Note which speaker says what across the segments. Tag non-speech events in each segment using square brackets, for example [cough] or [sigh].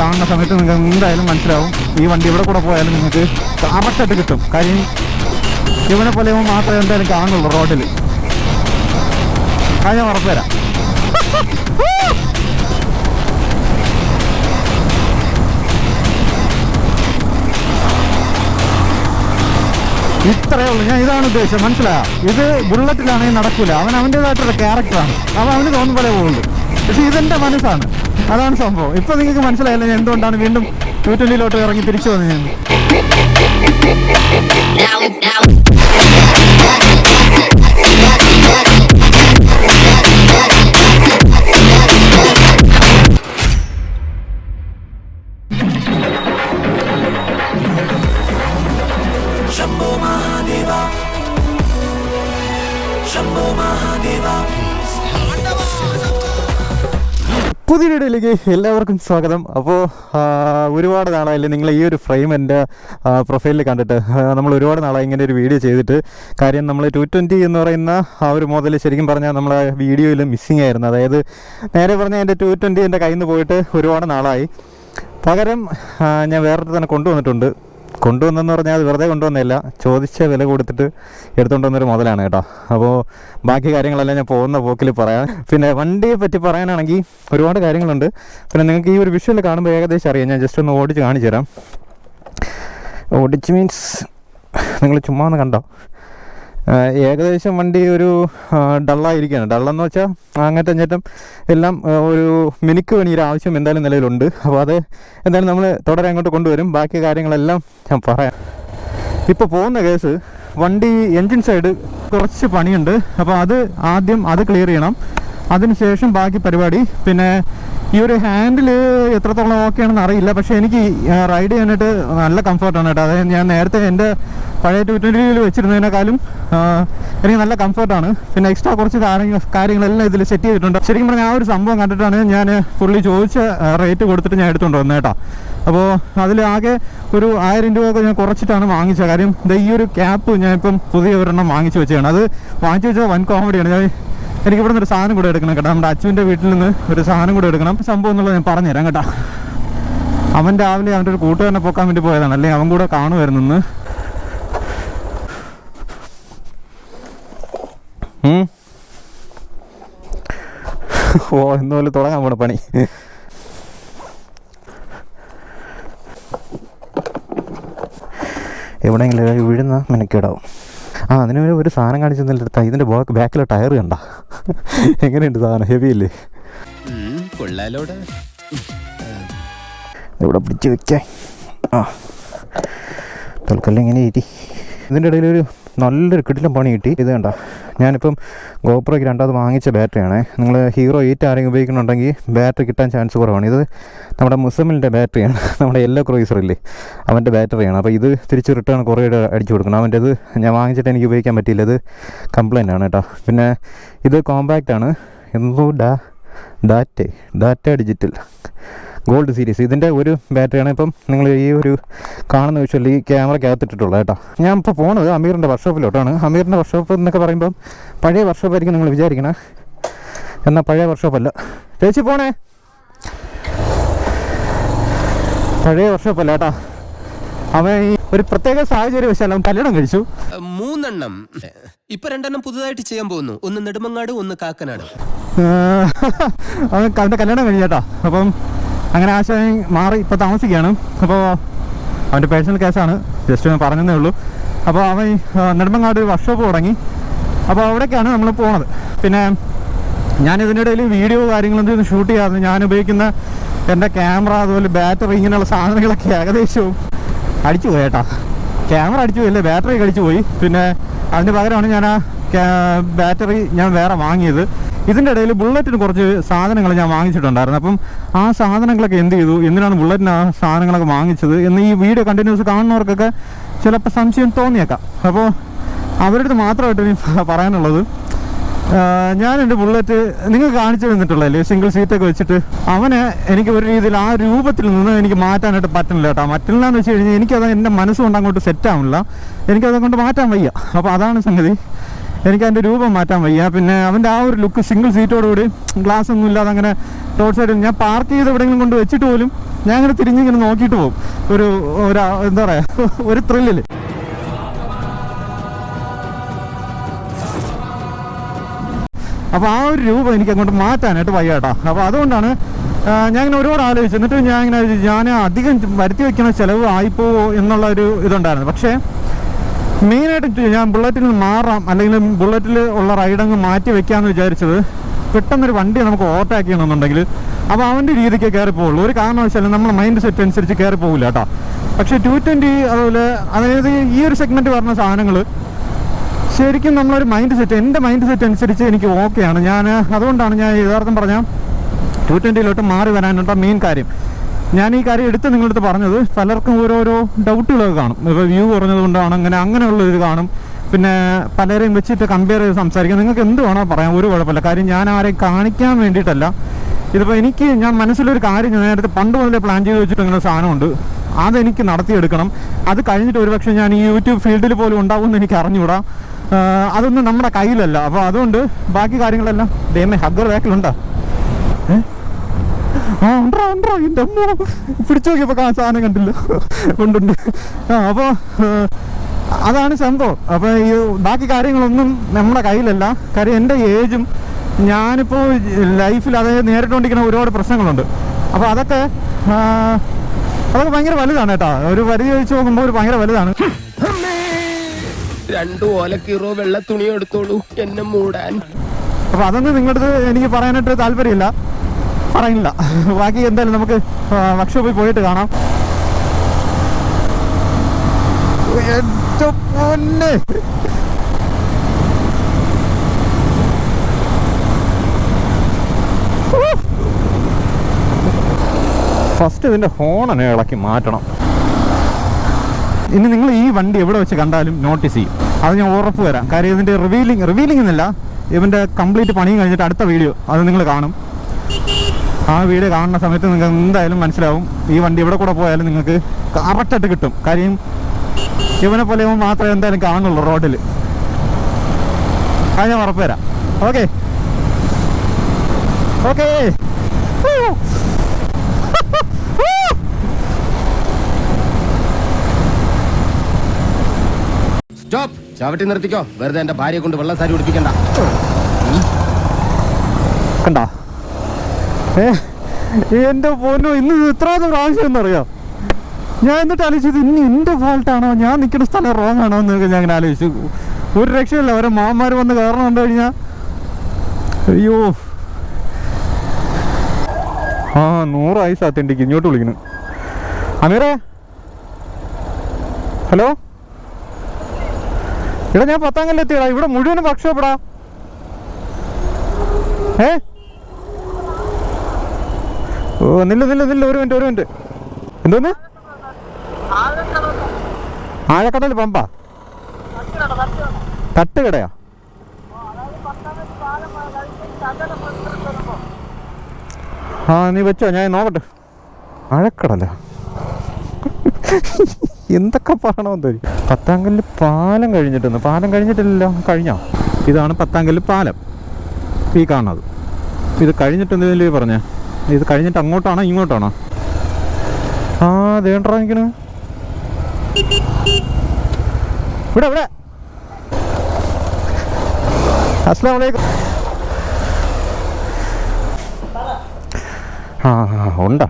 Speaker 1: കാണുന്ന സമയത്ത് നിങ്ങൾക്ക് എന്തായാലും മനസ്സിലാവും. ഈ വണ്ടി ഇവിടെ കൂടെ പോയാലും നിങ്ങൾക്ക് കറക്റ്റായിട്ട് കിട്ടും. കാര്യം ഇവനെ പോലെ ഇവൻ മാത്രമേ എന്തായാലും കാണുള്ളൂ റോഡിൽ അത് ഞാൻ ഉറപ്പുതരാം ഇത്രയേ ഉള്ളൂ. ഞാൻ ഇതാണ് ഉദ്ദേശം മനസ്സിലായോ? ഇത് ബുള്ളറ്റിലാണെങ്കിൽ നടക്കില്ല അവൻ അവന്റെതായിട്ടുള്ള ക്യാരക്ടറാണ് അവൻ അവന് തോന്നുന്ന പോലെ പോകുള്ളൂ പക്ഷെ ഇതെന്റെ മനസ്സാണ്. അതാണ് സംഭവം. ഇപ്പൊ നിങ്ങൾക്ക് മനസ്സിലായില്ല ഞാൻ എന്തുകൊണ്ടാണ് വീണ്ടും ടു ട്വന്റിയിലോട്ട് ഇറങ്ങി തിരിച്ചു വന്നത്. ഞാൻ പുതിയ വീഡിയോയിലേക്ക് എല്ലാവർക്കും സ്വാഗതം. അപ്പോൾ ഒരുപാട് നാളായില്ലേ നിങ്ങൾ ഈ ഒരു ഫ്രെയിം എന്റെ പ്രൊഫൈലിൽ കണ്ടിട്ട്. നമ്മൾ ഒരുപാട് നാളായി ഇങ്ങനെ ഒരു വീഡിയോ ചെയ്തിട്ട്. കാര്യം നമ്മൾ ടു ട്വന്റി എന്ന് പറയുന്ന ആ ഒരു മോഡൽ ശരിക്കും പറഞ്ഞാൽ നമ്മൾ വീഡിയോയിൽ മിസ്സിങ് ആയിരുന്നു. അതായത് നേരെ പറഞ്ഞാൽ എന്റെ ടു ട്വന്റി എന്റെ കയ്യിൽ നിന്ന് പോയിട്ട് ഒരുപാട് നാളായി. പകരം ഞാൻ വേറൊരു തന്നെ കൊണ്ടുവന്നിട്ടുണ്ട്. കൊണ്ടുവന്നെന്ന് പറഞ്ഞാൽ അത് വെറുതെ കൊണ്ടുവന്നില്ല ചോദിച്ച വില കൊടുത്തിട്ട് എടുത്തുകൊണ്ട് വന്നൊരു മുതലാണ് കേട്ടോ. അപ്പോൾ ബാക്കി കാര്യങ്ങളെല്ലാം ഞാൻ പോകുന്ന പോക്കിൽ പറയാം. പിന്നെ വണ്ടിയെ പറ്റി പറയാനാണെങ്കിൽ ഒരുപാട് കാര്യങ്ങളുണ്ട്. പിന്നെ നിങ്ങൾക്ക് ഈ ഒരു വിഷ്വൽ കാണുമ്പോൾ ഏകദേശം അറിയാം. ഞാൻ ജസ്റ്റ് ഒന്ന് ഓടിച്ച് കാണിച്ചു തരാം ഓടിച്ച് മീൻസ് നിങ്ങൾ ചുമ്മാ ഒന്ന് കണ്ടോ? ഏകദേശം വണ്ടി ഒരു ഡള്ളായിരിക്കുകയാണ് ഡള്ളെന്ന് വെച്ചാൽ അങ്ങനത്തെ അഞ്ഞേറ്റം എല്ലാം ഒരു മിനുക്ക് ഒരു ആവശ്യം എന്തായാലും നിലവിലുണ്ട്. അപ്പോൾ അത് എന്തായാലും നമ്മൾ തുടരെ അങ്ങോട്ട് കൊണ്ടുവരും. ബാക്കി കാര്യങ്ങളെല്ലാം ഞാൻ പറയാം. ഇപ്പോൾ പോകുന്ന കേസ് വണ്ടി എൻജിൻ സൈഡ് കുറച്ച് പണിയുണ്ട്. അപ്പോൾ അത് ആദ്യം അത് ക്ലിയർ ചെയ്യണം. അതിനുശേഷം ബാക്കി പരിപാടി. പിന്നെ ഈ ഒരു ഹാൻഡിൽ എത്രത്തോളം ഓക്കെ ആണെന്ന് അറിയില്ല. പക്ഷേ എനിക്ക് റൈഡ് ചെയ്യാനായിട്ട് നല്ല കംഫർട്ടാണ് കേട്ടോ. അതായത് ഞാൻ നേരത്തെ എന്റെ പഴയ ടു ട്വന്റിയിൽ വെച്ചിരുന്നതിനേക്കാളും എനിക്ക് നല്ല കംഫർട്ടാണ് പിന്നെ എക്സ്ട്രാ കുറച്ച് കാര്യങ്ങൾ കാര്യങ്ങളെല്ലാം ഇതിൽ സെറ്റ് ചെയ്തിട്ടുണ്ട്. ശരിക്കും പറഞ്ഞാൽ ആ ഒരു സംഭവം കണ്ടിട്ടാണ് ഞാൻ പുള്ളി ചോദിച്ച റേറ്റ് കൊടുത്തിട്ട് ഞാൻ എടുത്തുകൊണ്ട് വന്നത് കേട്ടോ. അപ്പോൾ അതിൽ ആകെ ഒരു ആയിരം രൂപയൊക്കെ ഞാൻ കുറച്ചിട്ടാണ് വാങ്ങിച്ചത്. കാര്യം ഈ ഒരു ക്യാപ്പ് ഞാൻ ഇപ്പം പുതിയ ഒരെണ്ണം വാങ്ങിച്ചു വെച്ചതാണ്. അത് വാങ്ങിച്ചു വെച്ചത് വൻ കോമഡിയാണ് ഞാൻ എനിക്ക് ഇവിടെ നിന്ന് ഒരു സാധനം കൂടെ എടുക്കണം കേട്ടോ. നമ്മുടെ അച്ഛന്റെ വീട്ടിൽ നിന്ന് ഒരു സാധനം കൂടെ എടുക്കണം. സംഭവം എന്നുള്ളത് ഞാൻ പറഞ്ഞുതരാം കേട്ടോ. അവൻ രാവിലെ അവന്റെ ഒരു കൂട്ടുകാരനെ പോക്കാൻ വേണ്ടി പോയതാണ്. അല്ലെങ്കിൽ അവൻ കൂടെ കാണുമായിരുന്നു. ഓ ഇന്നുപോലെ തുടങ്ങാൻ പോണ പണി. എവിടെയെങ്കിലും വീഴുന്ന മെനക്കേടാവും. ആ അതിന് ഒരു- സാധനം കാണിച്ചു തന്നിട്ട് ഇതിന്റെ ബാക്ക് ബാക്കിലെ ടയർ കണ്ട. എങ്ങനെയുണ്ട് സാധനം? ഹെവി അല്ലേ?
Speaker 2: കൊള്ളാലോടെ.
Speaker 1: ഇവിടെ പിടിച്ച് വെക്കാൻ ആ. തൽക്കാലം ഇങ്ങനെ ഇരി. ഇതിന്റെ ഇടയിൽ ഒരു നല്ലൊരു കിടിലം പണി കിട്ടി. ഇത് കണ്ട. ഞാനിപ്പം ഗോപ്രോയ്ക്ക് രണ്ടാമത് വാങ്ങിച്ച ബാറ്ററിയാണ്. നിങ്ങൾ ഹീറോ എയ്റ്റ് ആരെങ്കിലും ഉപയോഗിക്കുന്നുണ്ടെങ്കിൽ ബാറ്ററി കിട്ടാൻ ചാൻസ് കുറവാണ്. ഇത് നമ്മുടെ മുസമിലിന്റെ ബാറ്ററിയാണ്. [laughs] നമ്മുടെ യെല്ലോ ക്രോയിസറില്ലേ? അവന്റെ ബാറ്ററിയാണ്. അപ്പോൾ ഇത് തിരിച്ച് റിട്ടേൺ കുറേ അടിച്ചു കൊടുക്കണം. അവന്റെ ഇത് ഞാൻ വാങ്ങിച്ചിട്ട് എനിക്ക് ഉപയോഗിക്കാൻ പറ്റിയില്ല. ഇത് കംപ്ലൈന്റ് ആണ് കേട്ടോ. പിന്നെ ഇത് കോമ്പാക്റ്റാണ് എന്തോ ഡാ ഡാറ്റേ. ഡാറ്റ ഡിജിറ്റൽ ഗോൾഡ് സീരീസ് ഇതിന്റെ ഒരു ബാറ്ററിയാണ് ഇപ്പം നിങ്ങൾ ഈ ഒരു കാണുന്ന വെച്ചാൽ ഈ ക്യാമറയ്ക്കകത്തിട്ടുള്ളത് കേട്ടോ. ഞാൻ ഇപ്പോൾ പോണത് അമീറിന്റെ വർക്ക്ഷോപ്പിലോട്ടാണ്. അമീറിന്റെ വർക്ക്ഷോപ്പ് എന്നൊക്കെ പറയുമ്പം പഴയ വർക്ക്ഷോപ്പായിരിക്കും നിങ്ങൾ വിചാരിക്കണേ. എന്നാൽ പഴയ വർക്ക്ഷോപ്പല്ല ചേച്ചി പോണേ. പഴയ വർക്ക്ഷോപ്പല്ല കേട്ടോ. അവൻ ഈ ഒരു പ്രത്യേക സാഹചര്യം വെച്ചാൽ അവൻ കല്യാണം കഴിച്ചു.
Speaker 2: മൂന്നെണ്ണം. ഇപ്പൊ രണ്ടെണ്ണം പുതുതായിട്ട് ചെയ്യാൻ പോകുന്നു. ഒന്ന് നെടുമങ്ങാട് ഒന്ന് കാക്കനാട്.
Speaker 1: അവൻ അവന്റെ കല്യാണം കഴിഞ്ഞേട്ടാ അപ്പം അങ്ങനെ ആശയം മാറി ഇപ്പോൾ താമസിക്കുകയാണ്. അപ്പോൾ അവന്റെ പേഴ്സണൽ കേസാണ്. ജസ്റ്റ് ഞാൻ പറഞ്ഞതേ ഉള്ളൂ. അപ്പോൾ അവൻ നെടുമ്പങ്ങാട് വർക്ക്ഷോപ്പ് തുടങ്ങി. അപ്പോൾ അവിടേക്കാണ് നമ്മൾ പോണത്. പിന്നെ ഞാൻ ഇതിനിടയിൽ വീഡിയോ കാര്യങ്ങളൊന്നും ഷൂട്ട് ചെയ്യാതെ ഞാൻ ഉപയോഗിക്കുന്ന എന്റെ ക്യാമറ അതുപോലെ ബാറ്ററി ഇങ്ങനെയുള്ള സാധനങ്ങളൊക്കെ ഏകദേശവും അടിച്ചു പോയി കേട്ടോ. ക്യാമറ അടിച്ചു പോയില്ലേ ബാറ്ററി അടിച്ചു പോയി. പിന്നെ അതിന് പകരമാണ് ഞാൻ ആ ബാറ്ററി ഞാൻ വേറെ വാങ്ങിയത്. ഇതിന്റെ ഇടയിൽ ബുള്ളറ്റിന് കുറച്ച് സാധനങ്ങൾ ഞാൻ വാങ്ങിച്ചിട്ടുണ്ടായിരുന്നു. അപ്പം ആ സാധനങ്ങളൊക്കെ എന്ത് ചെയ്തു? എന്തിനാണ് ബുള്ളറ്റിന് ആ സാധനങ്ങളൊക്കെ വാങ്ങിച്ചത്? എന്ന് ഈ വീഡിയോ കണ്ടിന്യൂസ് കാണുന്നവർക്കൊക്കെ ചിലപ്പോൾ സംശയം തോന്നിയേക്കാം. അപ്പോൾ അവരുടെ മാത്രമായിട്ട് ഇനി പറയാനുള്ളത് ഞാൻ എന്റെ ബുള്ളറ്റ് നിങ്ങൾ കാണിച്ചു തന്നിട്ടുള്ളതല്ലേ? സിംഗിൾ സീറ്റൊക്കെ വെച്ചിട്ട് അവനെ എനിക്ക് ഒരു രീതിയിൽ ആ രൂപത്തിൽ നിന്ന് എനിക്ക് മാറ്റാനായിട്ട് പറ്റുന്നില്ല കേട്ടോ. മറ്റില്ല എന്ന് വെച്ച് കഴിഞ്ഞാൽ എനിക്കത് എന്റെ മനസ്സുകൊണ്ട് അങ്ങോട്ട് സെറ്റ് എനിക്കതങ്ങോട്ട് മാറ്റാൻ വയ്യ. അപ്പോൾ അതാണ് സംഗതി. എനിക്ക് അതിന്റെ രൂപം മാറ്റാൻ വയ്യ. പിന്നെ അവന്റെ ആ ഒരു ലുക്ക് സിംഗിൾ സീറ്റോടുകൂടി ഗ്ലാസ് ഒന്നും ഇല്ലാതെ അങ്ങനെ റോഡ് സൈഡിൽ ഞാൻ പാർക്ക് ചെയ്ത് എവിടെയെങ്കിലും കൊണ്ട് വെച്ചിട്ട് പോലും ഞാൻ അങ്ങനെ തിരിഞ്ഞിങ്ങനെ നോക്കിയിട്ട് പോകും. ഒരു ഒരു എന്താ പറയുക [laughs] ഒരു ത്രില്ലിൽ അപ്പോൾ ആ ഒരു രൂപ എനിക്ക് അങ്ങോട്ട് മാറ്റാനായിട്ട് വയ്യ കേട്ടോ. അപ്പോൾ അതുകൊണ്ടാണ് ഞാൻ ഇങ്ങനെ ഒരുപാട് ആലോചിച്ചു എന്നിട്ട് ഞാൻ ഇങ്ങനെ ഞാൻ അധികം വരുത്തി വെക്കുന്ന ചിലവ് ആയിപ്പോ എന്നുള്ള ഒരു ഇതുണ്ടായിരുന്നു. പക്ഷേ മെയിനായിട്ട് ഞാൻ ബുള്ളറ്റിൽ മാറാം. അല്ലെങ്കിൽ ബുള്ളറ്റിൽ ഉള്ള റൈഡ് അങ്ങ് മാറ്റി വെക്കാമെന്ന് വിചാരിച്ചത് പെട്ടെന്നൊരു വണ്ടി നമുക്ക് ഓവർടേക്ക് ചെയ്യണമെന്നുണ്ടെങ്കിൽ. അപ്പോൾ അവന്റെ രീതിക്ക് കയറി പോകുള്ളൂ ഒരു കാരണവശാലും നമ്മുടെ മൈൻഡ് സെറ്റ് അനുസരിച്ച് കയറി പോകില്ല കേട്ടോ. പക്ഷേ ടു ട്വന്റി അതുപോലെ അതായത് ഈ ഒരു സെഗ്മെന്റ് പറഞ്ഞ സാധനങ്ങൾ ശരിക്കും നമ്മളൊരു മൈൻഡ് സെറ്റ് എന്റെ മൈൻഡ് സെറ്റ് അനുസരിച്ച് എനിക്ക് ഓക്കെയാണ് ഞാൻ അതുകൊണ്ടാണ് ഞാൻ യഥാർത്ഥം പറഞ്ഞാൽ ടു ട്വന്റിയിലോട്ട് മാറി വരാനുള്ള മെയിൻ കാര്യം. ഞാൻ ഈ കാര്യം എടുത്ത് നിങ്ങളടുത്ത് പറഞ്ഞത് പലർക്കും ഓരോരോ ഡൗട്ടുകളൊക്കെ കാണും. ഇപ്പോൾ വ്യൂ കുറഞ്ഞത് കൊണ്ടാണ് അങ്ങനെ അങ്ങനെയുള്ള ഇത് കാണും. പിന്നെ പലരെയും വെച്ചിട്ട് കമ്പയർ ചെയ്ത് സംസാരിക്കാം. നിങ്ങൾക്ക് എന്ത് വേണോ പറയാം. ഒരു കുഴപ്പമില്ല. കാര്യം ഞാൻ ആരെയും കാണിക്കാൻ വേണ്ടിയിട്ടല്ല. ഇതിപ്പോൾ എനിക്ക് ഞാൻ മനസ്സിലൊരു കാര്യം ഞാൻ നേരത്തെ പണ്ട് മുതലേ പ്ലാൻ ചെയ്ത് വെച്ചിട്ട് ഇങ്ങനെ സാധനമുണ്ട്. അതെനിക്ക് നടത്തിയെടുക്കണം. അത് കഴിഞ്ഞിട്ട് ഒരുപക്ഷെ ഞാൻ ഈ യൂട്യൂബ് ഫീൽഡിൽ പോലും ഉണ്ടാവുമെന്ന് എനിക്ക് അറിഞ്ഞുകൂടാ. അതൊന്നും നമ്മുടെ കയ്യിലല്ല. അപ്പോൾ അതുകൊണ്ട് ബാക്കി കാര്യങ്ങളെല്ലാം ദൈവമേ ഹഗ്ഗർ ബാക്കിലുണ്ടോ ഏ ആ ഉണ്ടോ ഉണ്ടോ എന്റെ അമ്മ പിടിച്ചു നോക്കിയപ്പോൾ കാണാൻ സാധനം കണ്ടില്ല. ഉണ്ടുണ്ട്. ആ അപ്പോൾ അതാണ് സംഭവം. അപ്പോൾ ഈ ബാക്കി കാര്യങ്ങളൊന്നും നമ്മുടെ കയ്യിലല്ല. കാര്യം എന്റെ ഏജും ഞാനിപ്പോൾ ലൈഫിൽ അതായത് നേരിട്ടുകൊണ്ടിരിക്കുന്ന ഒരുപാട് പ്രശ്നങ്ങളുണ്ട്. അപ്പോൾ അതൊക്കെ അതൊക്കെ ഭയങ്കര വലുതാണ് കേട്ടോ. ഒരു പരിധി വെച്ച് നോക്കുമ്പോൾ ഒരു ഭയങ്കര വലുതാണ്.
Speaker 2: രണ്ടു ഓലക്കീറോ വെള്ള തുണി എടുത്തോളൂ. എന്നെ മൂടാൻ.
Speaker 1: അപ്പൊ അതൊന്നും നിങ്ങളുടെ എനിക്ക് പറയാനായിട്ട് താല്പര്യമില്ല. പറയുന്നില്ല. ബാക്കി എന്തായാലും നമുക്ക് വർക്ക്ഷോപ്പിൽ പോയിട്ട് കാണാം. പൊന്നെ! ഫസ്റ്റ് ഇതിന്റെ ഹോണനെ ഇളക്കി മാറ്റണം. ഇനി നിങ്ങൾ ഈ വണ്ടി എവിടെ വെച്ച് കണ്ടാലും നോട്ടീസ് ചെയ്യും. അത് ഞാൻ ഉറപ്പ് വരാം കാര്യം ഇതിന്റെ റിവീലിംഗ് റിവീലിംഗ് എന്നില്ല ഇവന്റെ കംപ്ലീറ്റ് പണിയും കഴിഞ്ഞിട്ട് അടുത്ത വീഡിയോ അത് നിങ്ങൾ കാണും. ആ വീഡിയോ കാണുന്ന സമയത്ത് നിങ്ങൾക്ക് എന്തായാലും മനസ്സിലാവും. ഈ വണ്ടി ഇവിടെ കൂടെ പോയാലും നിങ്ങൾക്ക് കറക്റ്റായിട്ട് കിട്ടും. കാര്യം ഇവനെ പോലെ ഇവൻ മാത്രമേ എന്തായാലും കാണുള്ളൂ റോഡിൽ അത് ഞാൻ ഉറപ്പ് തരാം. ഓക്കെ ഓക്കെ
Speaker 2: സ്റ്റോപ്പ് ചവിട്ടി നിർത്തിക്കോ. വെറുതെ എന്റെ ഭാര്യയെ കൊണ്ട് വെള്ളം സാരി ഉടുപ്പിക്കണ്ട.
Speaker 1: കണ്ട? എന്റെ പൊന്നു ഇന്ന് ഇത്ര പ്രാവശ്യം എന്നറിയാം? ഞാൻ എന്നിട്ട് ആലോചിച്ചത് ഇനി എന്റെ ആണോ? ഞാൻ നിൽക്കുന്ന സ്ഥലം റോങ് ആണോ എന്നൊക്കെ ഞാൻ അങ്ങനെ ആലോചിച്ചു. ഒരു രക്ഷയില്ല ഓരോ മാമാർ വന്ന് കാരണം കണ്ടു കഴിഞ്ഞാൽ അയ്യോ. ആ നൂറ് ആയിസ് അത്തണ്ടിക്ക് ഇങ്ങോട്ട് വിളിക്കുന്നു. അമീറേ? ഹലോ? ഇവിടെ ഞാൻ പത്താം കല്ലെത്തിയടാ ഇവിടെ മുഴുവനും വർക്ക്ഷോപ്പടാ ഏ? നില്ല നില്ല നില്ല ഒരു മിനിറ്റ് ഒരു മിനിറ്റ്. എന്തോന്ന്? ആഴക്കടൽ പമ്പ? തട്ടുകടയാ? ആ നീ വെച്ചോ ഞാൻ നോക്കട്ടെ. ആഴക്കടല? എന്തൊക്കെ പറയണമെന്ന് തോന്നി. പത്താങ്കല്ല് പാലം കഴിഞ്ഞിട്ടുണ്ട് പാലം കഴിഞ്ഞിട്ടില്ലല്ലോ കഴിഞ്ഞോ? ഇതാണ് പത്താങ്കല്ല് പാലം. ഈ കാണുന്നത്. ഇത് കഴിഞ്ഞിട്ട് എന്തെങ്കിലും പറഞ്ഞേ. ഇത് കഴിഞ്ഞിട്ട് അങ്ങോട്ടാണോ ഇങ്ങോട്ടാണോ? ആ ദേണ്ടാ നിൽക്കണ് ഇവിടെ ഇവിടെ. അസ്ലാം വലൈക്കും ആ, ഉണ്ടാ?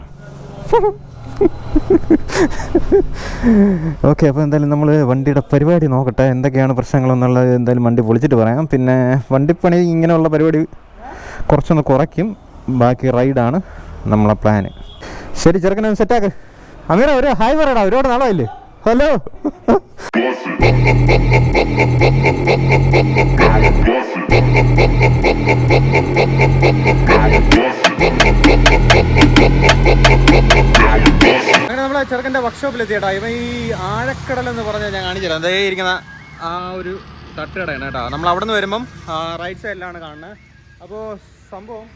Speaker 1: ഓക്കെ അപ്പോൾ എന്തായാലും നമ്മൾ വണ്ടിയുടെ പരിപാടി നോക്കട്ടെ. എന്തൊക്കെയാണ് പ്രശ്നങ്ങളെന്നുള്ളത് എന്തായാലും വണ്ടി പൊളിച്ചിട്ട് പറയാം. പിന്നെ വണ്ടിപ്പണി ഇങ്ങനെയുള്ള പരിപാടി കുറച്ചൊന്ന് കുറയ്ക്കും. ബാക്കി റൈഡാണ് നമ്മളെ പ്ലാന് ശരി ചെറുക്കനെ സെറ്റാക്ക് അങ്ങനെ ഒരു ഹായ് പറയടാ ഒരുപാട് നാളായില്ലേ? ഹലോ അങ്ങനെ നമ്മളെ ചെറുക്കന്റെ വർക്ക്ഷോപ്പിൽ എത്തിയേട്ടാ. ഇവൻ ഈ ആഴക്കടൽ എന്ന് പറഞ്ഞാൽ ഞാൻ കാണിച്ചു തരാം അതേ ഇരിക്കുന്ന ആ ഒരു തട്ടുകടയാണ് കേട്ടോ. നമ്മൾ അവിടെ നിന്ന് വരുമ്പം റൈറ്റ് സൈഡിലാണ് കാണുന്നത്. അപ്പോൾ സംഭവം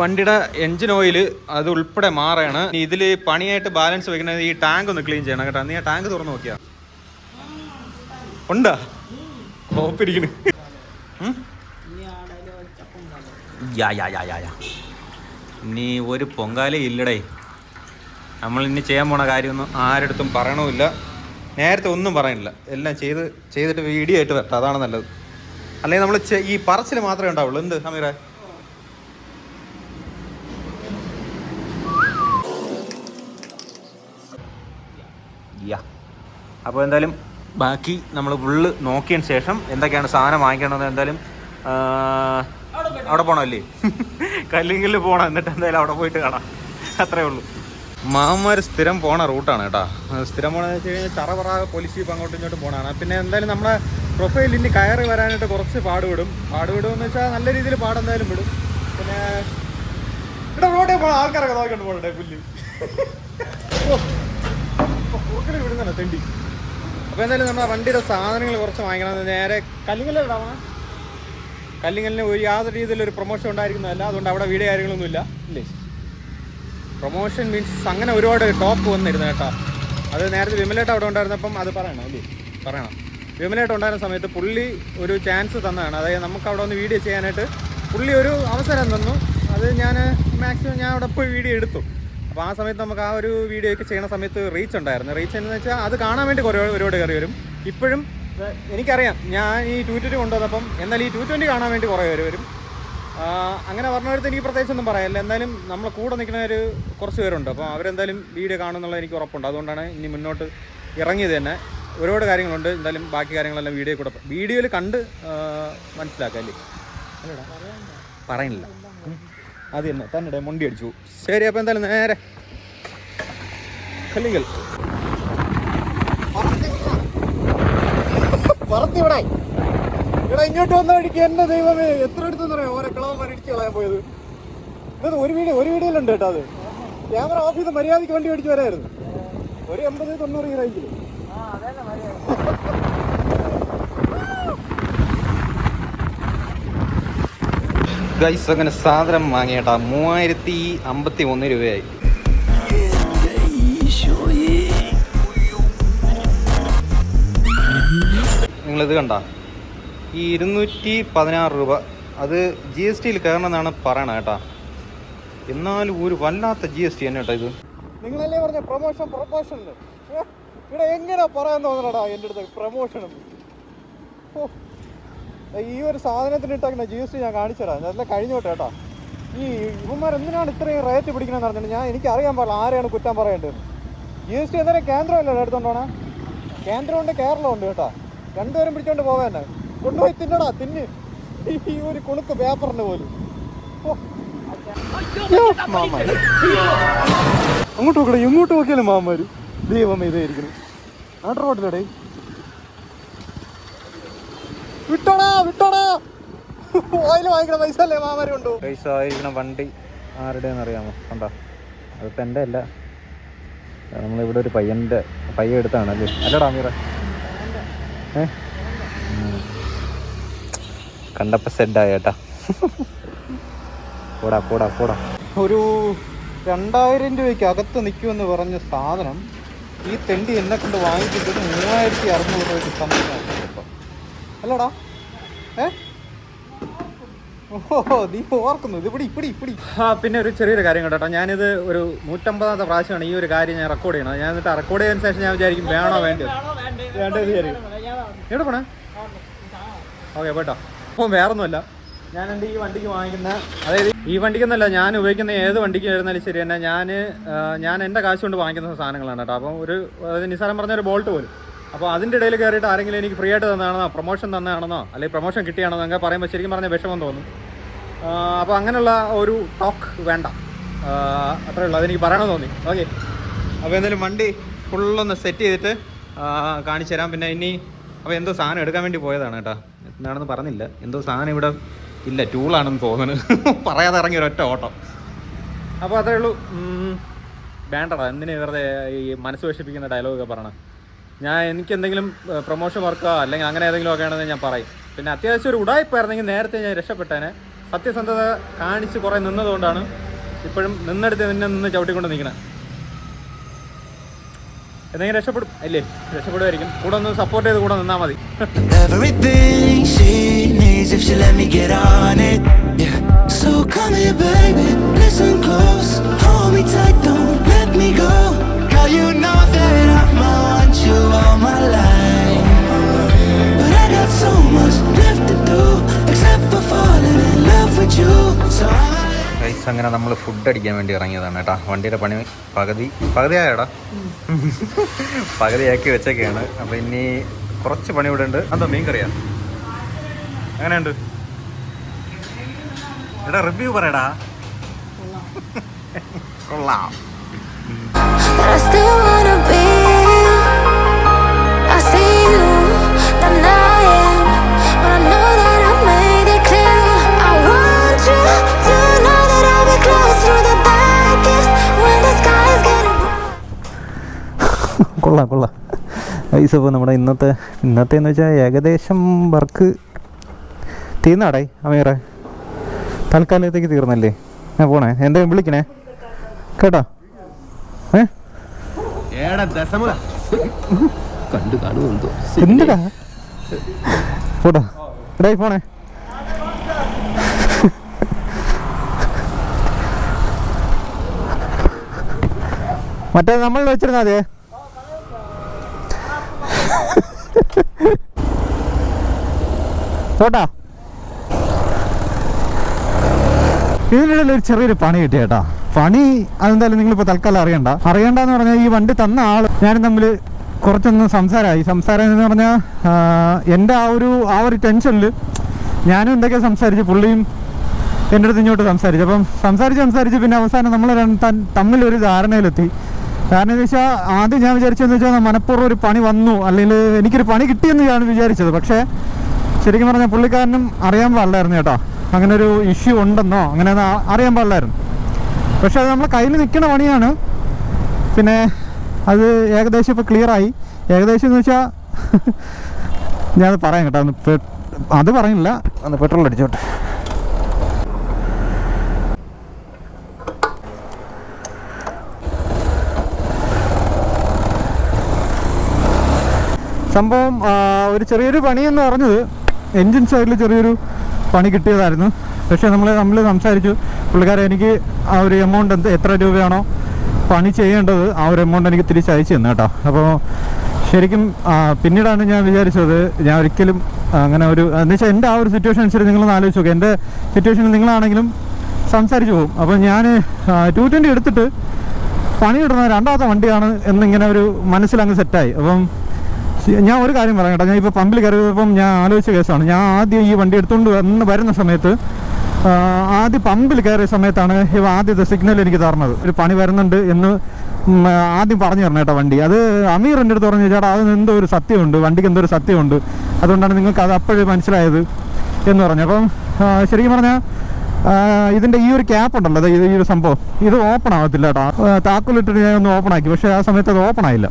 Speaker 1: വണ്ടിയുടെ എഞ്ചിൻ ഓയിൽ അത് ഉൾപ്പെടെ മാറുകയാണ് ഇതിൽ പണിയായിട്ട് ബാലൻസ് വെക്കുന്നത് ഈ ടാങ്ക് ഒന്ന് ക്ലീൻ ചെയ്യണം കേട്ടോ. നീ ആ ടാങ്ക് തുറന്നു നോക്കിയാ. ഉണ്ടാ?
Speaker 3: ഓപ്പിരിക്കണ് നീ ഒരു പൊങ്കാലേ ഇല്ലടേ. നമ്മൾ ഇനി ചെയ്യാൻ പോണ കാര്യമൊന്നും ആരടുത്തും പറയണമില്ല നേരത്തെ ഒന്നും പറയണില്ല. എല്ലാം ചെയ്ത് ചെയ്തിട്ട് വീഡിയോ ആയിട്ട് വരട്ടെ. അതാണ് നല്ലത്. അല്ലെങ്കിൽ നമ്മൾ ഈ പറച്ചിൽ മാത്രമേ ഉണ്ടാവുള്ളൂ. എന്ത് സമീറ? അപ്പോൾ എന്തായാലും ബാക്കി നമ്മൾ ഫുള്ള് നോക്കിയതിന് ശേഷം എന്തൊക്കെയാണ് സാധനം വാങ്ങിക്കേണ്ടത് എന്തായാലും അവിടെ പോകണമല്ലേ കല്ലിങ്കിൽ പോകണം എന്നിട്ട് എന്തായാലും അവിടെ പോയിട്ട് കാണാം അത്രേ ഉള്ളൂ മാമാർ സ്ഥിരം പോണ റൂട്ടാണ് കേട്ടോ സ്ഥിരം പോണെന്ന് വെച്ച് കഴിഞ്ഞാൽ ചറപറ പോലീസ് ജീപ്പ് അങ്ങോട്ടും ഇങ്ങോട്ടും പോണാണ് പിന്നെ എന്തായാലും നമ്മുടെ പ്രൊഫൈലിൽ ഇനി കയറി വരാനായിട്ട് കുറച്ച് പാടുവിടും പാടുവിടും എന്ന് വെച്ചാൽ നല്ല രീതിയിൽ പാടെന്തായാലും വിടും പിന്നെ ഇവിടെ റോഡിൽ പോകണം ആൾക്കാരൊക്കെ നോക്കിക്കൊണ്ട് പോകണ്ടേ പുല്ല് പോക്കൽ വിടുന്നല്ലോ തെണ്ടി അപ്പോൾ എന്തായാലും നമ്മുടെ വണ്ടിയുടെ സാധനങ്ങൾ കുറച്ച് വാങ്ങിക്കണം. നേരെ കല്ലിങ്ങലിൽ ഇടാമോ കല്ലിങ്ങലിന് ഒരു യാതൊരു രീതിയിലൊരു പ്രൊമോഷൻ ഉണ്ടായിരിക്കുന്നതല്ല. അതുകൊണ്ട് അവിടെ വീഡിയോ കാര്യങ്ങളൊന്നുമില്ല. ഇല്ലേ? പ്രൊമോഷൻ മീൻസ് അങ്ങനെ ഒരുപാട് ടോപ്പ് വന്നിരുന്നു കേട്ടോ. അത് നേരത്തെ വിമലേട്ട അവിടെ ഉണ്ടായിരുന്നപ്പം അത് പറയണം അല്ലേ? പറയണം. വിമലേട്ട ഉണ്ടായിരുന്ന സമയത്ത് പുള്ളി ഒരു ചാൻസ് തന്നതാണ്. അതായത് നമുക്ക് അവിടെ ഒന്ന് വീഡിയോ ചെയ്യാനായിട്ട് പുള്ളി ഒരു അവസരം തന്നു. അത് ഞാൻ മാക്സിമം ഞാൻ അവിടെ പോയി വീഡിയോ എടുത്തു. അപ്പോൾ ആ സമയത്ത് നമുക്ക് ആ ഒരു വീഡിയോ ഒക്കെ ചെയ്യണ സമയത്ത് റീച്ച് ഉണ്ടായിരുന്നു. റീച്ച് എന്ന് വെച്ചാൽ അത് കാണാൻ വേണ്ടി കുറേ ഒരുപാട് കയറി വരും. ഇപ്പോഴും എനിക്കറിയാം. ഞാൻ ഈ ടു ട്വന്റി കൊണ്ടുവന്നപ്പം എന്നാൽ ഈ ടു ട്വന്റി കാണാൻ വേണ്ടി കുറേ പേര് വരും. അങ്ങനെ പറഞ്ഞിടത്ത് എനിക്ക് പ്രത്യേകിച്ച് ഒന്നും പറയാനില്ല. എന്തായാലും നമ്മളെ കൂടെ നിൽക്കുന്ന ഒരു കുറച്ച് പേരുണ്ട്. അപ്പോൾ അവരെന്തായാലും വീഡിയോ കാണുമെന്നുള്ള എനിക്ക് ഉറപ്പുണ്ട്. അതുകൊണ്ടാണ് ഇനി മുന്നോട്ട് ഇറങ്ങിയത് തന്നെ. ഒരുപാട് കാര്യങ്ങളുണ്ട്. എന്തായാലും ബാക്കി കാര്യങ്ങളെല്ലാം വീഡിയോ കൂടെ വീഡിയോയിൽ കണ്ട് മനസ്സിലാക്കാം അല്ലേ? പറയുന്നില്ല. അത് തന്നെ തന്നെ മുണ്ടി അടിച്ചു. ശരി അപ്പോൾ എന്തായാലും നേരെ. കല്ലിങ്കൽ. പറത്തിവിടെ ഇവിടെ. ഇങ്ങോട്ട് വന്ന വഴിക്ക് എന്റെ ദൈവമേ. എത്ര അടുത്തെന്നറിയാം? ഓരോ കിളവന്മാർ ഇടിച്ച് കളയാൻ പോയത്. ഇത് ഒരു വീഡിയോ ഒരു വീഡിയോയിലുണ്ട് കേട്ടോ അത്. ക്യാമറ ഓഫ് ചെയ്ത് മര്യാദയ്ക്ക് വണ്ടി ഓടിച്ച് വരായിരുന്നു. ഒരു എൺപത് തൊണ്ണൂറ് റേഞ്ചിൽ ഗൈസ് അങ്ങനെ സാധനം വാങ്ങിയേട്ടാ. മൂവായിരത്തി അമ്പത്തി ഒന്ന് രൂപയായി. നിങ്ങളിത് കണ്ട? ഈ ഇരുന്നൂറ്റി പതിനാറ് രൂപ. അത് ജി എസ് ടിയിൽ കയറണമെന്നാണ് പറയണത് കേട്ടാ. എന്നാലും ഒരു വല്ലാത്ത ജി എസ് ടി തന്നെ കേട്ടോ ഇത്. നിങ്ങളല്ലേ പറഞ്ഞ പ്രൊമോഷൻ പ്രൊമോഷൻ ഇവിടെ എങ്ങനെ പറയാൻ തോന്നണടാ എന്റെ അടുത്ത് പ്രൊമോഷൻ ഈ ഒരു സാധനത്തിന് ഇട്ടേക്കുന്ന ജി എസ് ടി ഞാൻ കാണിച്ചതാ നല്ല കഴിഞ്ഞോട്ടെ കേട്ടോ. ഈ ഇവന്മാർ എന്തിനാണ് ഇത്രയും റേറ്റ് പിടിക്കണമെന്ന് പറഞ്ഞിട്ട് ഞാൻ എനിക്ക് അറിയാൻ പാടില്ല ആരെയാണ് കുറ്റം പറയേണ്ടത്. ജി എസ് ടി എന്തായാലും കേന്ദ്രമല്ലേ എടുത്തോണ്ടോണേ കേന്ദ്രമുണ്ട് കേരളമുണ്ട് കേട്ടോ. രണ്ടുപേരും പിടിച്ചോണ്ട് പോകാൻ കൊണ്ടുപോയി തിന്നടാ തിന്ന്. ഈ ഒരു കുണുക്ക് പേപ്പറിന് പോലും. അങ്ങോട്ട് നോക്കണേ ഇങ്ങോട്ട് നോക്കിയാലും മാമാര്. ദൈവം ഇതായിരിക്കണം റോട്ടിലടേ? വിട്ടോടാ വിട്ടോടാ. ഓയിൽ വാങ്ങിക്കണ പൈസ അല്ലേ മാമാരി കൊണ്ടു. പൈസ ആയിരിക്കണ വണ്ടി ആരുടെയെന്ന് അറിയാമോ? കണ്ടോ? അത് എന്റെ അല്ല. നമ്മളിവിടെ ഒരു പയ്യന്റെ പയ്യ എടുത്താണ് അല്ലേ? അല്ലടാ മീറ. ഏ? ഉം. കണ്ടപ്പോ സെഡായ ചേട്ടാ പോടാ പോടാ പോടാ. ഒരു രണ്ടായിരം രൂപയ്ക്ക് അകത്ത് നിൽക്കുമെന്ന് പറഞ്ഞ സാധനം ഈ തെണ്ടി എന്നെ കൊണ്ട് വാങ്ങിച്ചിട്ട് മൂവായിരത്തി അറുന്നൂറ് രൂപയ്ക്ക് സമയം അല്ലടാ. ഏ? ഓഹോ നീ ഓർക്കുന്നു ഇത് പിടി പിടി പിടി ആ പിന്നെ ഒരു ചെറിയൊരു കാര്യം കേട്ടോ. ഞാനിത് ഒരു നൂറ്റമ്പതാമത്തെ പ്രാവശ്യമാണ് ഈ ഒരു കാര്യം ഞാൻ റെക്കോർഡ് ചെയ്യണത് ഞാൻ എന്നിട്ട് റെക്കോർഡ് ചെയ്തതിന് ശേഷം ഞാൻ വിചാരിക്കും വേണോ വേണ്ടോ വേണ്ടത് വിചാരിക്കും. എവിടെ പോണേ? ഓക്കെ പോട്ടോ അപ്പോൾ വേറൊന്നുമല്ല. ഞാൻ എന്റെ ഈ വണ്ടിക്ക് വാങ്ങിക്കുന്ന അതായത് ഈ വണ്ടിക്കെന്നല്ല ഞാൻ ഉപയോഗിക്കുന്ന ഏത് വണ്ടിക്ക് ആയിരുന്നാലും ശരി തന്നെ ഞാൻ ഞാൻ എന്റെ കാശ് കൊണ്ട് വാങ്ങിക്കുന്ന സാധനങ്ങളാണ് കേട്ടോ. അപ്പം ഒരു അതായത് നിസ്സാരം പറഞ്ഞ ഒരു ബോൾട്ട് പോലും. അപ്പോൾ അതിന്റെ ഇടയിൽ കയറിയിട്ട് ആരെങ്കിലും എനിക്ക് ഫ്രീ ആയിട്ട് തന്നതാണെന്നോ പ്രൊമോഷൻ തന്നതാണെന്നോ അല്ലെങ്കിൽ പ്രൊമോഷൻ കിട്ടിയാണെന്നോ അങ്ങനെ പറയുമ്പോൾ ശരിക്കും പറഞ്ഞാൽ വിഷമം തോന്നും. അപ്പോൾ അങ്ങനെയുള്ള ഒരു ടോക്ക് വേണ്ട. അത്രയേ അത്രേ ഉള്ളൂ. അതെനിക്ക് പറയണമെന്ന് തോന്നി. ഓക്കെ അപ്പോൾ എന്തായാലും വണ്ടി ഫുള്ളൊന്ന് സെറ്റ് ചെയ്തിട്ട് കാണിച്ചു തരാം. പിന്നെ ഇനി അപ്പോൾ എന്തോ സാധനം എടുക്കാൻ വേണ്ടി പോയതാണ് കേട്ടോ. എന്താണെന്ന് പറഞ്ഞില്ല. എന്തോ സാധനം ഇവിടെ ഇല്ല ടൂളാണെന്ന് തോന്നുന്നു. [laughs] പറയാതെ ഇറങ്ങിയ ഒരൊറ്റ ഓട്ടം. അപ്പോൾ അത്രയേ ഉള്ളൂ. വേണ്ടടാ. എന്തിനു വെറുതെ ഈ മനസ്സ് വിഷമിപ്പിക്കുന്ന ഡയലോഗൊക്കെ പറയണം? ഞാൻ എനിക്ക് എന്തെങ്കിലും പ്രൊമോഷൻ വർക്കോ അല്ലെങ്കിൽ അങ്ങനെ ഏതെങ്കിലും ഒക്കെ ആണെന്ന് ഞാൻ പറയും. പിന്നെ അത്യാവശ്യം ഒരു ഉടായ്പായിരുന്നെങ്കിൽ നേരത്തെ ഞാൻ രക്ഷപ്പെട്ടേനെ. സത്യസന്ധത കാണിച്ച് കുറേ നിന്നതുകൊണ്ടാണ് ഇപ്പോഴും നിന്നെടുത്ത് നിന്നെ നിന്ന് ചവിട്ടിക്കൊണ്ട് നിൽക്കണേ.
Speaker 1: എന്തെങ്കിലും രക്ഷപ്പെടും അല്ലേ രക്ഷപ്പെടുമായിരിക്കും. കൂടെ ഒന്ന് സപ്പോർട്ട് ചെയ്ത് കൂടെ നിന്നാൽ മതി.
Speaker 4: Let me go. Girl, you know that I'm want you all my life. But I got so much left to do, except for falling in love with you. So I
Speaker 1: guys അങ്ങനെ നമ്മൾ food അടിക്കാൻ വേണ്ടി ഇറങ്ങിയതാണ് കേട്ടാ. വണ്ടിയുടെ പണി പകുതി പകുതിയായടാ പകുതിയാക്കി വെച്ചൊക്കെയാണ്. അപ്പോൾ ഇനി കുറച്ച് പണി ഇവിടെ ഉണ്ട്. എന്താ മീൻ കറിയാ എങ്ങനെയുണ്ട്? എടാ റിവ്യൂ പറയടാ. കൊള്ളാം. കൊള്ളാം കൊള്ളാം. ഗൈസ് അപ്പോൾ നമ്മുടെ ഇന്നത്തെ ഇന്നത്തെ എന്ന് വെച്ചാൽ ഏകദേശം വർക്ക് തീർന്നാടേ അമീറെ. തൽക്കാലത്തേക്ക് തീർന്നല്ലേ? ഞാൻ പോണേ. എന്താ വിളിക്കണേ? കേട്ടോ? ഏ?
Speaker 2: കണ്ടു കാണുമെന്തോ
Speaker 1: എന്തിടാ പോടാ. എടാ പോണേ. മറ്റേ നമ്മൾ വെച്ചിരുന്നാ അതെ പോട്ടാ. ഇതിനിടയിൽ ഒരു ചെറിയൊരു പണി കിട്ടി കേട്ടാ. പണി അതെന്തായാലും നിങ്ങളിപ്പോൾ തൽക്കാലം അറിയണ്ട. അറിയണ്ടെന്ന് പറഞ്ഞാൽ ഈ വണ്ടി തന്ന ആൾ ഞാനും തമ്മിൽ കുറച്ചൊന്ന് സംസാരമായി സംസാരം എന്ന് പറഞ്ഞാൽ എന്റെ ആ ഒരു ആ ഒരു ടെൻഷനിൽ ഞാനും എന്തൊക്കെ സംസാരിച്ചു പുള്ളിയും എന്റെ അടുത്ത് ഇങ്ങോട്ട് സംസാരിച്ചു. അപ്പം സംസാരിച്ച് സംസാരിച്ച് പിന്നെ അവസാനം നമ്മൾ തമ്മിൽ ഒരു ധാരണയിലെത്തി. കാരണം എന്ന് വെച്ചാൽ ആദ്യം ഞാൻ വിചാരിച്ചതെന്ന് വെച്ചാൽ മനഃപൂർവം ഒരു പണി വന്നു. അല്ലെങ്കിൽ എനിക്കൊരു പണി കിട്ടിയെന്ന് ഞാൻ വിചാരിച്ചത്. പക്ഷേ ശരിക്കും പറഞ്ഞാൽ പുള്ളിക്കാരനും അറിയാൻ പാടില്ലായിരുന്നു കേട്ടോ. അങ്ങനെ ഒരു ഇഷ്യൂ ഉണ്ടെന്നോ അങ്ങനെ അറിയാൻ പാടില്ലായിരുന്നു. പക്ഷെ അത് നമ്മളെ കയ്യിൽ നിൽക്കുന്ന പണിയാണ്. പിന്നെ അത് ഏകദേശം ഇപ്പോൾ ക്ലിയറായി ഏകദേശം എന്ന് വെച്ചാൽ [laughs] ഞാനത് പറയാം കേട്ടോ. അത് പറയുന്നില്ല. അന്ന് പെട്രോൾ അടിച്ചോട്ടെ. സംഭവം ഒരു ചെറിയൊരു പണിയെന്ന് പറഞ്ഞത് എൻജിൻ സൈഡിൽ ചെറിയൊരു പണി കിട്ടിയതായിരുന്നു. പക്ഷേ നമ്മൾ നമ്മൾ സംസാരിച്ചു. പുള്ളിക്കാരൻ എനിക്ക് ആ ഒരു എമൗണ്ട് എന്ത് എത്ര രൂപയാണോ പണി ചെയ്യേണ്ടത് ആ ഒരു എമൗണ്ട് എനിക്ക് തിരിച്ച് അയച്ചു തന്നു കേട്ടോ. അപ്പോൾ ശരിക്കും പിന്നീടാണ് ഞാൻ വിചാരിച്ചത് ഞാൻ ഒരിക്കലും അങ്ങനെ ഒരു എന്ന് വെച്ചാൽ എന്റെ ആ ഒരു സിറ്റുവേഷൻ അനുസരിച്ച് നിങ്ങളൊന്ന് ആലോചിച്ച് നോക്കുക എന്റെ സിറ്റുവേഷനിൽ നിങ്ങളാണെങ്കിലും സംസാരിച്ചു പോകും. അപ്പോൾ ഞാൻ ടു ട്വന്റി എടുത്തിട്ട് പണിയിടുന്ന രണ്ടാമത്തെ വണ്ടിയാണ് എന്നിങ്ങനെ ഒരു മനസ്സിലങ്ങ് സെറ്റായി അപ്പം ഞാൻ ഒരു കാര്യം പറയാം കേട്ടോ. ഞാൻ ഇപ്പോൾ പമ്പിൽ കയറിയപ്പം ഞാൻ ആലോചിച്ച കേസാണ്. ഞാൻ ആദ്യം ഈ വണ്ടി എടുത്തുകൊണ്ട് വന്ന് വരുന്ന സമയത്ത് ആദ്യം പമ്പിൽ കയറിയ സമയത്താണ് ഇവ ആദ്യത്തെ സിഗ്നൽ എനിക്ക് തരണത്. ഒരു പണി വരുന്നുണ്ട് എന്ന് ആദ്യം പറഞ്ഞു തരണം കേട്ടോ വണ്ടി. അത് അമീർ എന്റെ അടുത്ത് പറഞ്ഞു ചേട്ടാ അതിന് എന്തോ ഒരു സത്യമുണ്ട്. വണ്ടിക്ക് എന്തോ ഒരു സത്യമുണ്ട്. അതുകൊണ്ടാണ് നിങ്ങൾക്ക് അത് അപ്പോഴേ മനസ്സിലായത് എന്ന് പറഞ്ഞു. അപ്പം ശരിക്കും പറഞ്ഞാൽ ഇതിന്റെ ഈ ഒരു ക്യാപ്പ് ഉണ്ടല്ലോ ഈ ഒരു സംഭവം. ഇത് ഓപ്പൺ ആവത്തില്ല കേട്ടോ. താക്കോലിട്ടിട്ട് ഞാൻ ഒന്ന് ഓപ്പൺ ആക്കി. പക്ഷേ ആ സമയത്ത് അത് ഓപ്പൺ ആയില്ല.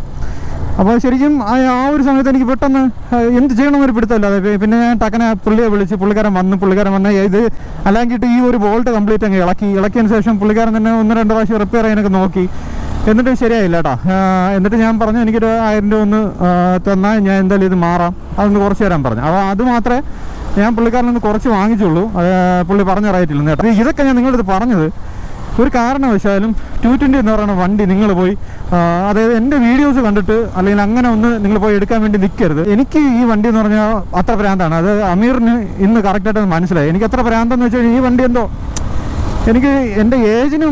Speaker 1: അപ്പോൾ ശരിക്കും ആ ഒരു സമയത്ത് എനിക്ക് പെട്ടെന്ന് എന്ത് ചെയ്യണമെന്നൊരു പിടുത്തമില്ല അതെ പിന്നെ ഞാൻ ടക്കനെ പുള്ളിയെ വിളിച്ച് പുള്ളിക്കാരൻ വന്ന് പുള്ളിക്കാരൻ വന്ന് ഇത് അല്ലെങ്കിൽ ഈ ഒരു ബോൾട്ട് കംപ്ലീറ്റ് അങ്ങ് ഇളക്കി. ഇളക്കിയതിന് ശേഷം പുള്ളിക്കാരൻ തന്നെ ഒന്ന് രണ്ട് പ്രാവശ്യം റിപ്പയർ ചെയ്യാനൊക്കെ നോക്കി. എന്നിട്ട് ശരിയായില്ല കേട്ടോ എന്നിട്ട് ഞാൻ പറഞ്ഞു എനിക്കൊരു ആയിരം രൂപ ഒന്ന് തന്നാൽ ഞാൻ എന്തായാലും ഇത് മാറാം. അതൊന്ന് കുറച്ച് തരാൻ പറഞ്ഞു. അപ്പോൾ അത് മാത്രമേ ഞാൻ പുള്ളിക്കാരൻ ഒന്ന് കുറച്ച് വാങ്ങിച്ചുള്ളൂ. പുള്ളി പറഞ്ഞ റേറ്റിൽ കേട്ടോ. ഇത് ഇതൊക്കെ ഞാൻ നിങ്ങളടുത്ത് പറഞ്ഞത് ഒരു കാരണവശാലും ടു ട്വന്റി എന്ന് പറയുന്ന വണ്ടി നിങ്ങൾ പോയി അതായത് എന്റെ വീഡിയോസ് കണ്ടിട്ട് അല്ലെങ്കിൽ അങ്ങനെ ഒന്ന് നിങ്ങൾ പോയി എടുക്കാൻ വേണ്ടി നിൽക്കരുത്. എനിക്ക് ഈ വണ്ടി എന്ന് പറഞ്ഞാൽ അത്ര ഭ്രാന്താണ് അത് അമീറിന് ഇന്ന് കറക്റ്റായിട്ട് മനസ്സിലായി. എനിക്ക് അത്ര ഭ്രാന്തെന്ന് വെച്ച് കഴിഞ്ഞാൽ ഈ വണ്ടി എന്തോ എനിക്ക് എന്റെ ഏജിന്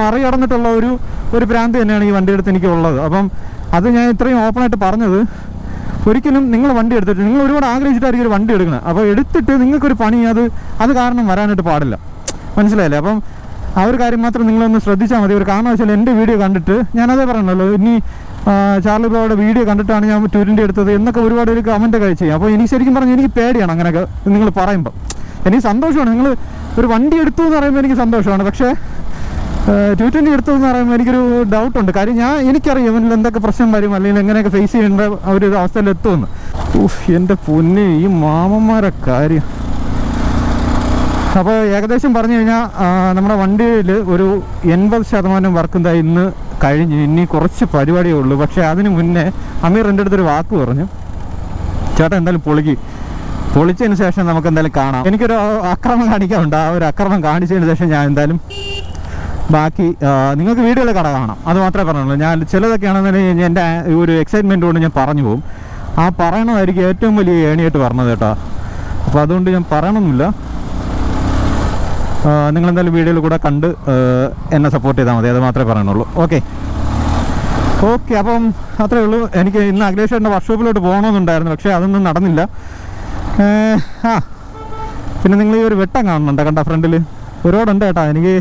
Speaker 1: മറികടന്നിട്ടുള്ള ഒരു ഒരു ഭ്രാന്ത് തന്നെയാണ് ഈ വണ്ടി എടുത്ത് എനിക്ക് ഉള്ളത്. അപ്പം അത് ഞാൻ ഇത്രയും ഓപ്പണായിട്ട് പറഞ്ഞത് ഒരിക്കലും നിങ്ങൾ വണ്ടി എടുത്തിട്ട് നിങ്ങൾ ഒരുപാട് ആഗ്രഹിച്ചിട്ടായിരിക്കും ഒരു വണ്ടി എടുക്കുന്നത്. അപ്പോൾ എടുത്തിട്ട് നിങ്ങൾക്കൊരു പണി അത് അത് കാരണം വരാനായിട്ട് പാടില്ല. മനസ്സിലായില്ലേ? അപ്പം ആ ഒരു കാര്യം മാത്രം നിങ്ങളൊന്ന് ശ്രദ്ധിച്ചാൽ മതി. ഒരു കാരണവശാലും എന്റെ വീഡിയോ കണ്ടിട്ട് ഞാനതേ പറഞ്ഞല്ലോ ഇനി ചാർലി ബ്രോയുടെ വീഡിയോ കണ്ടിട്ടാണ് ഞാൻ ടൂരിന്റെ എടുത്തത് എന്നൊക്കെ ഒരുപാട് ഒരു ഒക്കെ ചെയ്യും. അപ്പോൾ എനിക്ക് ശരിക്കും പറഞ്ഞാൽ എനിക്ക് പേടിയാണ് അങ്ങനെയൊക്കെ നിങ്ങൾ പറയുമ്പോൾ എനിക്ക് സന്തോഷമാണ്. നിങ്ങൾ ഒരു വണ്ടി എടുത്തു എന്ന് പറയുമ്പോൾ എനിക്ക് സന്തോഷമാണ്. പക്ഷേ ടു ട്വന്റി എടുത്തതെന്ന് പറയുമ്പോൾ എനിക്കൊരു ഡൗട്ടുണ്ട് കാര്യം ഞാൻ എനിക്കറിയാം ഇവനിൽ എന്തൊക്കെ പ്രശ്നം വരും അല്ലെങ്കിൽ എങ്ങനെയൊക്കെ ഫേസ് ചെയ്യേണ്ട ആ ഒരു അവസ്ഥയിൽ എത്തുമെന്ന് എന്റെ പൊന്നെ ഈ മാമന്മാരെ കാര്യം. അപ്പോൾ ഏകദേശം പറഞ്ഞു കഴിഞ്ഞാൽ നമ്മുടെ വണ്ടിയിൽ ഒരു എൺപത് ശതമാനം വർക്ക് എന്താ ഇന്ന് കഴിഞ്ഞു ഇനി കുറച്ച് പരിപാടിയേ ഉള്ളൂ. പക്ഷേ അതിന് മുന്നേ അമീർ എന്റെ അടുത്തൊരു വാക്ക് പറഞ്ഞു. ചേട്ടൻ എന്തായാലും പൊളിക്ക്. പൊളിച്ചതിന് ശേഷം നമുക്ക് എന്തായാലും കാണാം. എനിക്കൊരു അക്രമം കാണിക്കാറുണ്ട് ആ ഒരു അക്രമം കാണിച്ചതിന് ശേഷം ഞാൻ എന്തായാലും ബാക്കി നിങ്ങൾക്ക് വീഡിയോയിൽ കട കാണാം. അത് മാത്രമേ പറഞ്ഞുള്ളൂ. ഞാൻ ചിലതൊക്കെ ചിലതൊക്കെയാണെന്നുണ്ടെങ്കിൽ എന്റെ ഒരു എക്സൈറ്റ്മെന്റ് കൊണ്ട് ഞാൻ പറഞ്ഞു പോകും. ആ പറയണമായിരിക്കും ഏറ്റവും വലിയ ഏണിയായിട്ട് പറഞ്ഞത് കേട്ടോ. അപ്പോൾ അതുകൊണ്ട് ഞാൻ പറയണമെന്നില്ല നിങ്ങൾ എന്തായാലും വീഡിയോയിൽ കൂടെ കണ്ട് എന്നെ സപ്പോർട്ട് ചെയ്താൽ മതി. അത് മാത്രമേ പറയുന്നുള്ളൂ ഓക്കെ ഓക്കെ അപ്പം അത്രേ ഉള്ളൂ. എനിക്ക് ഇന്ന് അഖിലേഷേട്ടന്റെ വർക്ക്ഷോപ്പിലോട്ട് പോകണമെന്നുണ്ടായിരുന്നു പക്ഷേ അതൊന്നും നടന്നില്ല. ആ. പിന്നെ നിങ്ങൾ ഈ ഒരു വെട്ടം കാണുന്നുണ്ട്? കണ്ട ഫ്രണ്ടിൽ ഒരുപാടുണ്ട് കേട്ടോ. എനിക്ക്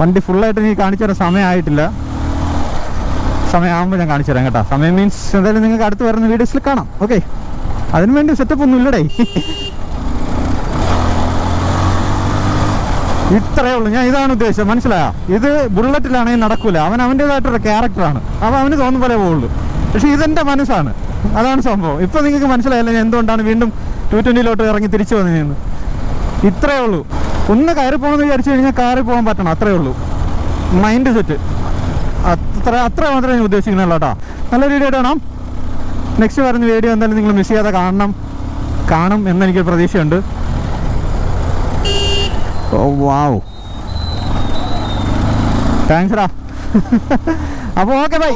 Speaker 1: വണ്ടി ഫുള്ളായിട്ട് എനിക്ക് കാണിച്ചു തരാൻ സമയമായിട്ടില്ല. സമയമാകുമ്പോൾ ഞാൻ കാണിച്ചു തരാം കേട്ടോ. സമയം മീൻസ് എന്തായാലും നിങ്ങൾക്ക് അടുത്ത് വരുന്ന വീഡിയോസിൽ കാണാം. ഓക്കെ അതിനുവേണ്ടി സെറ്റപ്പ് ഒന്നും ഇല്ലടേ. ഇത്രയേ ഉള്ളൂ. ഞാൻ ഇതാണ് ഉദ്ദേശം മനസ്സിലായോ? ഇത് ബുള്ളറ്റിലാണെങ്കിൽ നടക്കൂല. അവൻ അവന്റെതായിട്ടൊരു ക്യാരക്ടറാണ്. അപ്പോൾ അവന് തോന്നുന്ന പോലെ പോവുള്ളൂ. പക്ഷെ ഇതെന്റെ മനസ്സാണ്. അതാണ് സംഭവം. ഇപ്പോൾ നിങ്ങൾക്ക് മനസ്സിലായില്ല ഞാൻ എന്തുകൊണ്ടാണ് വീണ്ടും ടു ട്വന്റിയിലോട്ട് ഇറങ്ങി തിരിച്ചു വന്നതെന്ന്? ഇത്രയേ ഉള്ളൂ. ഒന്ന് കയറി പോകണമെന്ന് വിചാരിച്ചു കഴിഞ്ഞാൽ കയറി പോകാൻ പറ്റണം. അത്രയേ ഉള്ളൂ. Mind set. അത്ര അത്ര മാത്രമേ ഞാൻ ഉദ്ദേശിക്കുന്നുള്ളൂ കേട്ടോ. നല്ല വീഡിയോ കാണാം. നെക്സ്റ്റ് വരുന്ന വീഡിയോ എന്തായാലും നിങ്ങൾ മിസ് ചെയ്യാതെ കാണണം. കാണും എന്നെനിക്ക് പ്രതീക്ഷയുണ്ട്. ഓ വാവ്. താങ്ക്സ് ഡാ അപ്പോൾ ഓക്കെ ബൈ